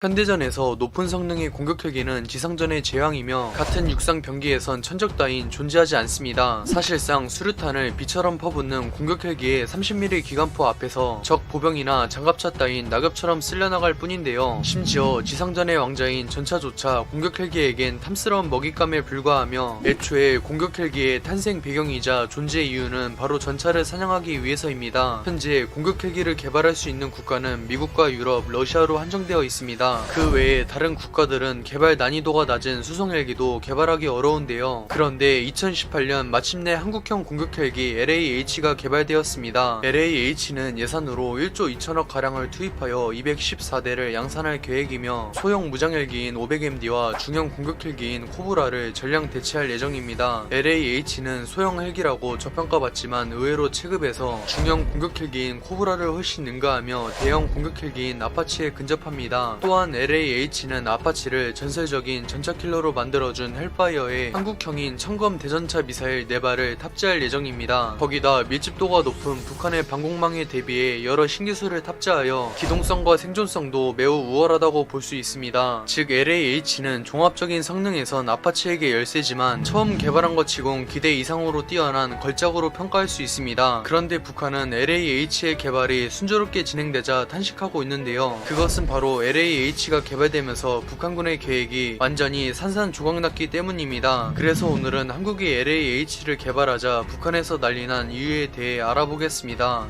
현대전에서 높은 성능의 공격 헬기는 지상전의 제왕이며 같은 육상 병기에선 천적 따윈 존재하지 않습니다. 사실상 수류탄을 비처럼 퍼붓는 공격 헬기의 30mm 기관포 앞에서 적 보병이나 장갑차 따윈 낙엽처럼 쓸려나갈 뿐인데요. 심지어 지상전의 왕자인 전차조차 공격 헬기에겐 탐스러운 먹잇감에 불과하며 애초에 공격 헬기의 탄생 배경이자 존재 이유는 바로 전차를 사냥하기 위해서입니다. 현재 공격 헬기를 개발할 수 있는 국가는 미국과 유럽, 러시아로 한정되어 있습니다. 그 외에 다른 국가들은 개발 난이도가 낮은 수송 헬기도 개발하기 어려운데요. 그런데 2018년 마침내 한국형 공격 헬기 LAH가 개발되었습니다. LAH는 예산으로 1조 2천억 가량을 투입하여 214대를 양산할 계획이며 소형 무장 헬기인 500MD와 중형 공격 헬기인 코브라를 전량 대체할 예정입니다. LAH는 소형 헬기라고 저평가받지만 의외로 체급에서 중형 공격 헬기인 코브라를 훨씬 능가하며 대형 공격 헬기인 아파치에 근접합니다. 또한 LAH는 아파치를 전설적인 전차 킬러로 만들어준 헬파이어에 한국형인 청검 대전차 미사일 4발을 탑재할 예정입니다. 거기다 밀집도가 높은 북한의 방공망에 대비해 여러 신기술을 탑재하여 기동성과 생존성도 매우 우월하다고 볼 수 있습니다. 즉 LAH는 종합적인 성능에선 아파치에게 열세지만 처음 개발한 것 치곤 기대 이상으로 뛰어난 걸작으로 평가할 수 있습니다. 그런데 북한은 LAH의 개발이 순조롭게 진행되자 탄식하고 있는데요. 그것은 바로 LAH 가 개발되면서 북한군의 계획이 완전히 산산조각났기 때문입니다. 그래서 오늘은 한국이 LAH를 개발하자 북한에서 난리난 이유에 대해 알아보겠습니다.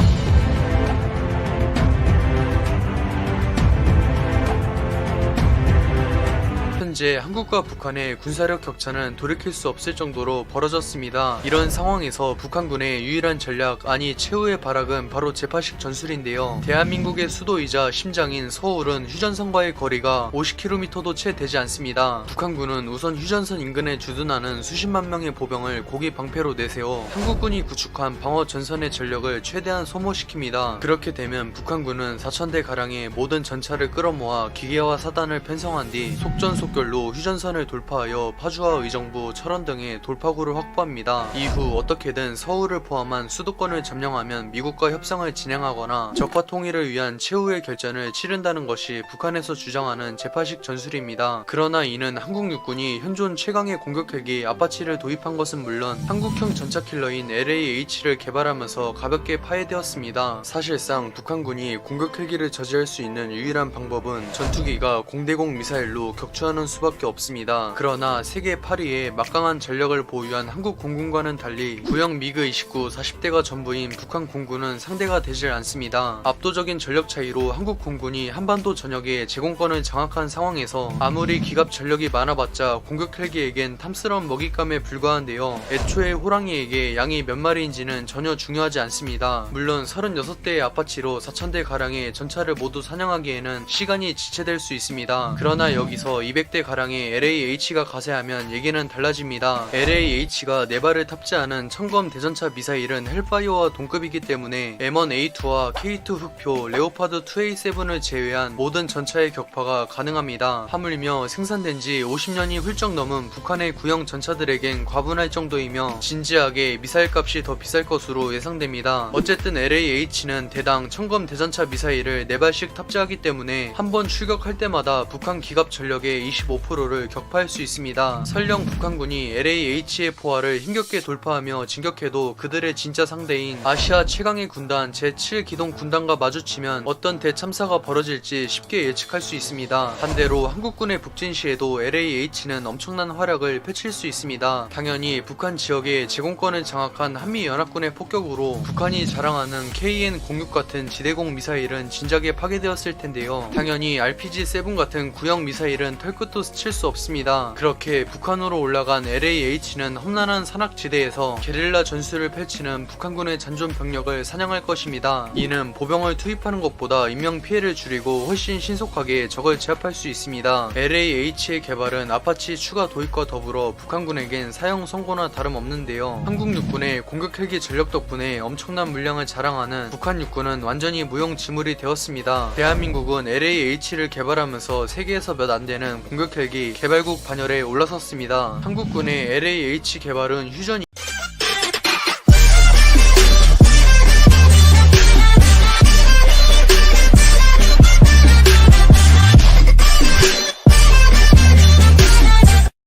현재 한국과 북한의 군사력 격차는 돌이킬 수 없을 정도로 벌어졌습니다. 이런 상황에서 북한군의 유일한 전략 아니 최후의 발악은 바로 재파식 전술인데요. 대한민국의 수도이자 심장인 서울은 휴전선과의 거리가 50km도 채 되지 않습니다. 북한군은 우선 휴전선 인근에 주둔하는 수십만 명의 보병을 고기 방패로 내세워 한국군이 구축한 방어 전선의 전력을 최대한 소모시킵니다. 그렇게 되면 북한군은 4천대 가량의 모든 전차를 끌어모아 기계화 사단을 편성한 뒤 속전속결 로 휴전선을 돌파하여 파주와 의정부, 철원 등의 돌파구를 확보합니다. 이후 어떻게든 서울을 포함한 수도권을 점령하면 미국과 협상을 진행하거나 적과 통일을 위한 최후의 결전을 치른다는 것이 북한에서 주장하는 재파식 전술입니다. 그러나 이는 한국 육군이 현존 최강의 공격 헬기 아파치를 도입한 것은 물론 한국형 전차 킬러인 LAH를 개발하면서 가볍게 파해되었습니다. 사실상 북한군이 공격 헬기를 저지할 수 있는 유일한 방법은 전투기가 공대공 미사일로 격추하는 수 밖에 없습니다. 그러나 세계 8위의 막강한 전력을 보유한 한국 공군과는 달리 구형 미그 29 40대가 전부인 북한 공군은 상대가 되질 않습니다. 압도적인 전력 차이로 한국 공군이 한반도 전역에 제공권을 장악한 상황에서 아무리 기갑 전력이 많아봤자 공격 헬기에겐 탐스러운 먹잇감에 불과한데요. 애초에 호랑이에게 양이 몇 마리인지는 전혀 중요하지 않습니다. 물론 36대의 아파치로 4,000대 가량의 전차를 모두 사냥하기에는 시간이 지체될 수 있습니다. 그러나 여기서 200대 가량의 LAH가 가세하면 얘기는 달라집니다. LAH가 4발을 탑재하는 청검 대전차 미사일은 헬파이어와 동급이기 때문에 M1A2와 K2 흑표, 레오파드 2A7을 제외한 모든 전차의 격파가 가능합니다. 하물며 생산된 지 50년이 훌쩍 넘은 북한의 구형 전차들에겐 과분할 정도이며 진지하게 미사일 값이 더 비쌀 것으로 예상됩니다. 어쨌든 LAH는 대당 청검 대전차 미사일을 4발씩 탑재하기 때문에 한 번 출격할 때마다 북한 기갑 전력의 25%를 격파할 수 있습니다. 설령 북한군이 LAH의 포화를 힘겹게 돌파하며 진격해도 그들의 진짜 상대인 아시아 최강의 군단 제7기동 군단과 마주치면 어떤 대참사가 벌어질지 쉽게 예측할 수 있습니다. 반대로 한국군의 북진 시에도 LAH는 엄청난 활약을 펼칠 수 있습니다. 당연히 북한 지역의 제공권을 장악한 한미연합군의 폭격으로 북한이 자랑하는 KN-06 같은 지대공 미사일은 진작에 파괴되었을 텐데요. 당연히 RPG-7 같은 구형 미사일은 털끝도 스칠 수 없습니다. 그렇게 북한으로 올라간 LAH는 험난한 산악지대에서 게릴라 전술을 펼치는 북한군의 잔존 병력을 사냥할 것입니다. 이는 보병을 투입하는 것보다 인명 피해를 줄이고 훨씬 신속하게 적을 제압할 수 있습니다. LAH의 개발은 아파치 추가 도입과 더불어 북한군에겐 사형 선고나 다름없는데요. 한국 육군의 공격 헬기 전력 덕분에 엄청난 물량을 자랑하는 북한 육군은 완전히 무용지물이 되었습니다. 대한민국은 LAH를 개발하면서 세계에서 몇 안 되는 공격 헬기 개발국 반열에 올라섰습니다. 한국군의 LAH 개발은 휴전